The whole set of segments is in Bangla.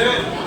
Evet.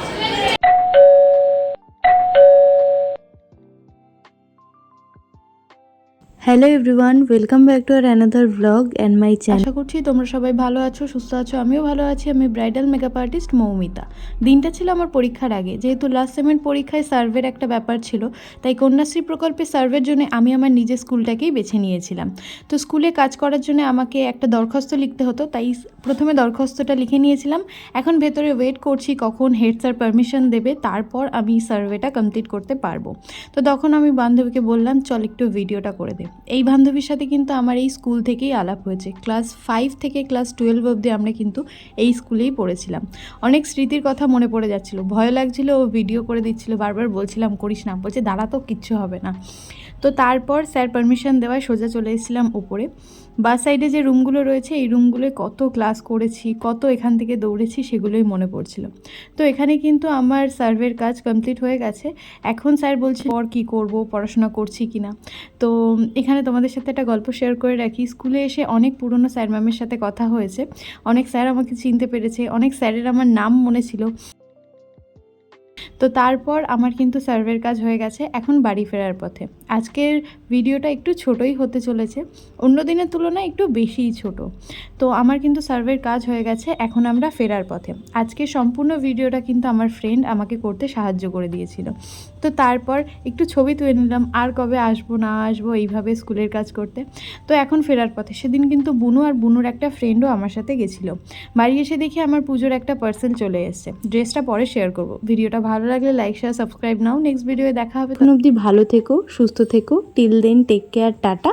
Hello everyone welcome back to our another blog and my channel আশা করছি তোমরা সবাই ভালো আছো, সুস্থ আছো, আমিও ভালো আছি, আমি ব্রাইডাল মেকআপ আর্টিস্ট মৌমিতা। দিনটা ছিল আমার পরীক্ষার আগে, যেহেতু লাস্ট সেমেন্ট পরীক্ষায় সার্ভের একটা ব্যাপার ছিল, তাই কন্যাশ্রী প্রকল্পে সার্ভের জন্য আমি আমার নিজের স্কুলটাকেই বেছে নিয়েছিলাম। তো স্কুলে কাজ করার জন্য আমাকে একটা দরখাস্ত লিখতে হতো, তাই প্রথমে দরখাস্তটা লিখে নিয়েছিলাম। এখন ভেতরে ওয়েট করছি কখন হেড স্যার পারমিশন দেবে, তারপর আমি সার্ভেটা কমপ্লিট করতে পারব। তো তখন আমি বান্ধবীকে বললাম, চল একটু ভিডিওটা করে দে। এই বান্ধবীর সাথে কিন্তু আমার এই স্কুল থেকেই আলাপ হয়েছে। ক্লাস ফাইভ থেকে ক্লাস টুয়েলভ অবধি আমরা কিন্তু এই স্কুলেই পড়েছিলাম। অনেক স্মৃতির কথা মনে পড়ে যাচ্ছিল। ভয় লাগছিল, ও ভিডিও করে দিচ্ছিল, বারবার বলছিলাম, করিস না। বলছে, দাঁড়া তো, কিচ্ছু হবে না। তো তারপর স্যার পারমিশন দেওয়ায় সোজা চলে এসেছিলাম উপরে। বাস সাইডে যে রুমগুলো রয়েছে, এই রুমগুলোয় কত ক্লাস করেছি, কত এখান থেকে দৌড়েছি, সেগুলোই মনে পড়ছিল। তো এখানে কিন্তু আমার সার্ভের কাজ কমপ্লিট হয়ে গেছে। এখন স্যার বলছে, পর কী করব, পড়াশোনা করছি কি না তো এখানে তোমাদের সাথে একটা গল্প শেয়ার করে রাখি। স্কুলে এসে অনেক পুরনো স্যার ম্যামের সাথে কথা হয়েছে। অনেক স্যার আমাকে চিনতে পেরেছে। অনেক স্যারের আমার নাম মনে ছিল। তো তারপর আমার কিন্তু সার্ভের কাজ হয়ে গেছে, এখন বাড়ি ফেরার পথে। আজকের ভিডিওটা একটু ছোটই হতে চলেছে, অন্য দিনের তুলনায় একটু বেশিই ছোট। তো আমার কিন্তু সার্ভের কাজ হয়ে গেছে, এখন আমরা ফেরার পথে। আজকে সম্পূর্ণ ভিডিওটা কিন্তু আমার ফ্রেন্ড আমাকে করতে সাহায্য করে দিয়েছিল। তো তারপর একটু ছবি তুলে নিলাম, আর কবে আসব, না আসব, এইভাবে স্কুলের কাজ করতে। তো এখন ফেরার পথে। সেদিন কিন্তু বুনু আর বুনুর একটা ফ্রেন্ডও আমার সাথে গেছিল। বাড়ি এসে দেখি আমার পুজোর একটা পার্সেল চলে এসছে। ড্রেসটা পরে শেয়ার করব। ভিডিওটা ভালো লাগলে লাইক শেয়ার সাবস্ক্রাইব নাও। নেক্সট ভিডিওয়ে দেখা হবে। তখন অবধি ভালো থেকো, সুস্থ থেকো। Till then take care tata.